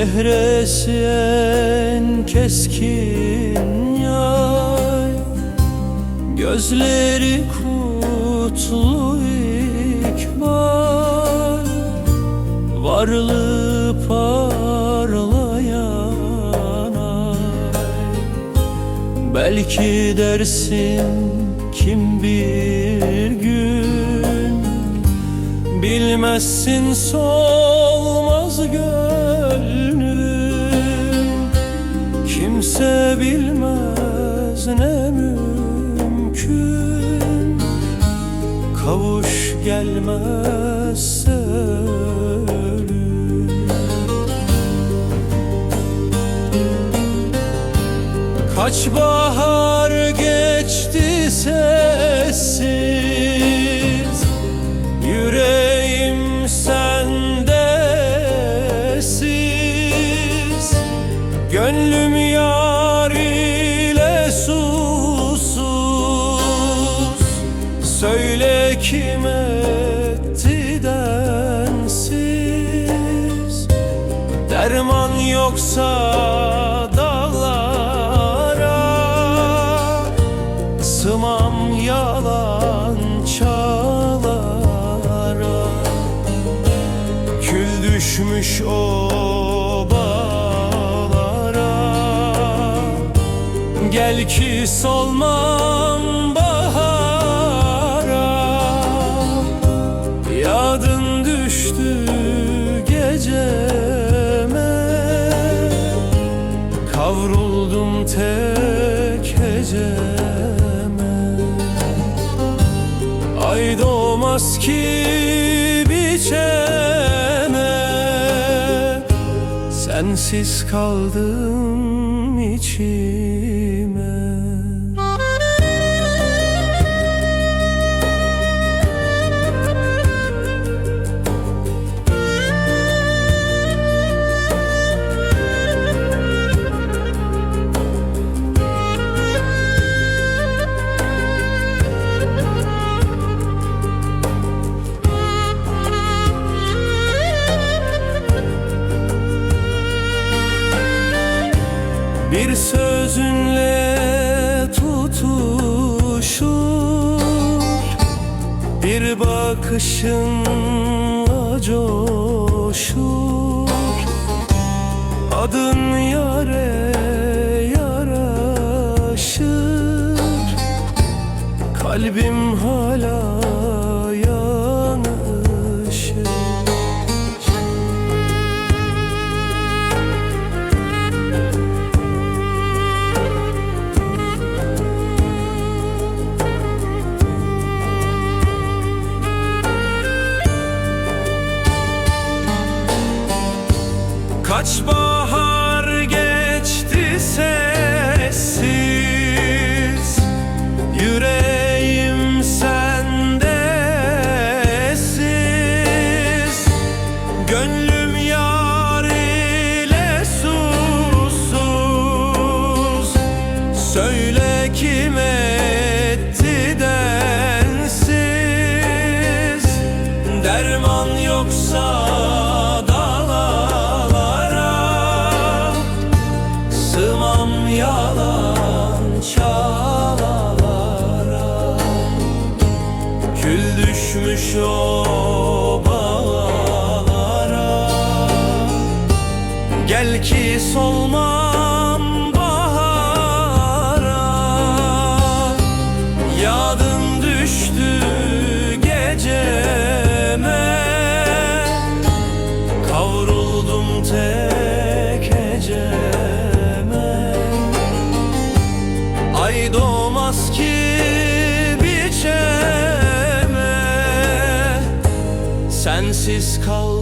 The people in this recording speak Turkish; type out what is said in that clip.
Çehresi en keskin yay Gözleri kutlu ikbal Varlığı parlayan ay. Belki dersin kim bir gün Bilmezsin solmaz gönlüm Kimse bilmez ne mümkün. Kavuş gelmezse ölüm Kaç bahar geçti sessiz Yüreğim sendesiz Gönlüm yar Derman yoksa dağlara Sımam yalan çağlara. Kül düşmüş obalara Gel ki solmam tek heceme. Ay doğmaz ki biçeme. Sensiz kaldım içime Bir sözünle tutuşur. Bir bakışınla coşur. Adın yare yaraşır. Kalbim hala Kaç solmam bahara. Yadın düştü geceme. Kavruldum tek heceme. Ay doğmaz ki biçeme. Sensiz içime